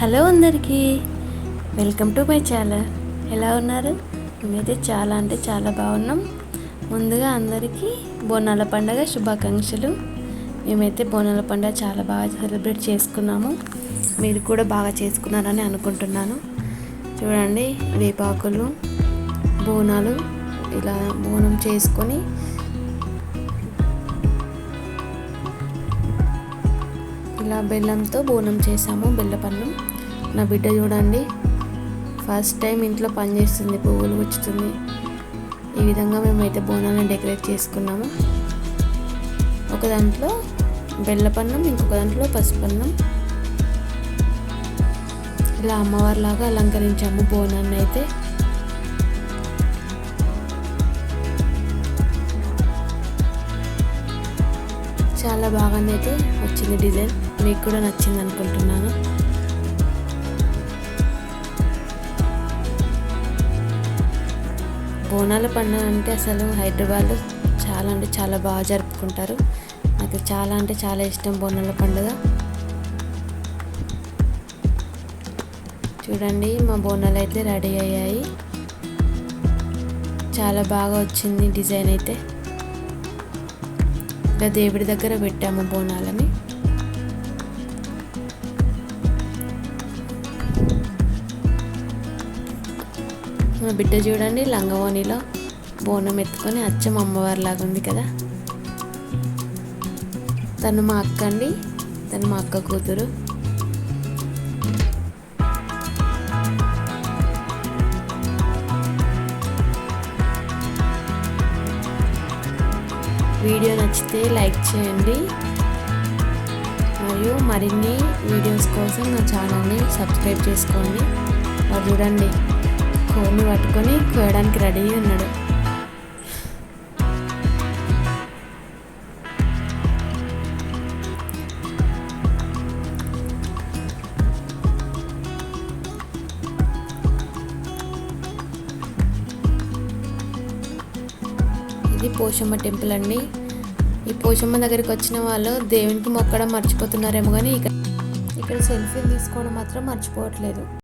Hello అందరికీ. Welcome to my channel. ఎలా ఉన్నారు? మేమైతే చాలా అంటే చాలా బాగున్నాం. ముందుగా అందరికీ బోనాల పండగ శుభాకాంక్షలు. మేమైతే బోనాల పండగ చాలా బాగా సెలబ్రేట్ చేసుకున్నాము. మీరు కూడా బాగా చేసుకున్నారని అనుకుంటున్నాను. చూడండి వేపాకులు బోనాలు ఇలా బోనం చేసుకొని ఇలా బెల్లంతో బోనం చేసాము బెల్లపన్నం నా బిడ్డ చూడండి ఫస్ట్ టైం ఇంట్లో పని చేస్తుంది పువ్వులు గుచ్చుతుంది ఈ విధంగా మేమైతే బోనాలను డెకరేట్ చేసుకున్నాము. ఒక దాంట్లో బెల్లపన్నం ఇంకొక దాంట్లో పసుపన్నం. ఇలా అమ్మవారిలాగా అలంకరించాము బోనాన్ని అయితే చాలా బాగానే అయితే. వచ్చింది డిజైన్. మీకు కూడా నచ్చింది అనుకుంటున్నాను. బోనాల పండుగ అంటే అసలు హైదరాబాద్లో చాలా అంటే చాలా బాగా జరుపుకుంటారు. నాకు చాలా అంటే చాలా ఇష్టం బోనాల పండుగ. చూడండి మా బోనాలు అయితే రెడీ అయ్యాయి. చాలా బాగా వచ్చింది డిజైన్ అయితే. ఇలా దేవుడి దగ్గర పెట్టాము బోనాలని. మా బిడ్డ చూడండి లంగవోనిలో బోనం ఎత్తుకొని అచ్చం అమ్మవారి లాగా ఉంది కదా. తను మా అక్క అండి తను మా అక్క కూతురు. వీడియో నచ్చితే లైక్ చేయండి. మరియు మరిన్ని వీడియోస్ కోసం నా ఛానల్ని సబ్స్క్రైబ్ చేసుకోండి. చూడండి కోడిని పట్టుకొని కోయడానికి రెడీ ఉన్నాడు. ఇది పోషమ్మ టెంపుల్ అండి. ఈ పోషమ్మ దగ్గరికి వచ్చిన వాళ్ళు దేవునికి మొక్కడం మర్చిపోతున్నారేమో కానీ ఇక్కడ ఇక్కడ సెల్ఫీలు తీసుకోవడం మాత్రం మర్చిపోవట్లేదు.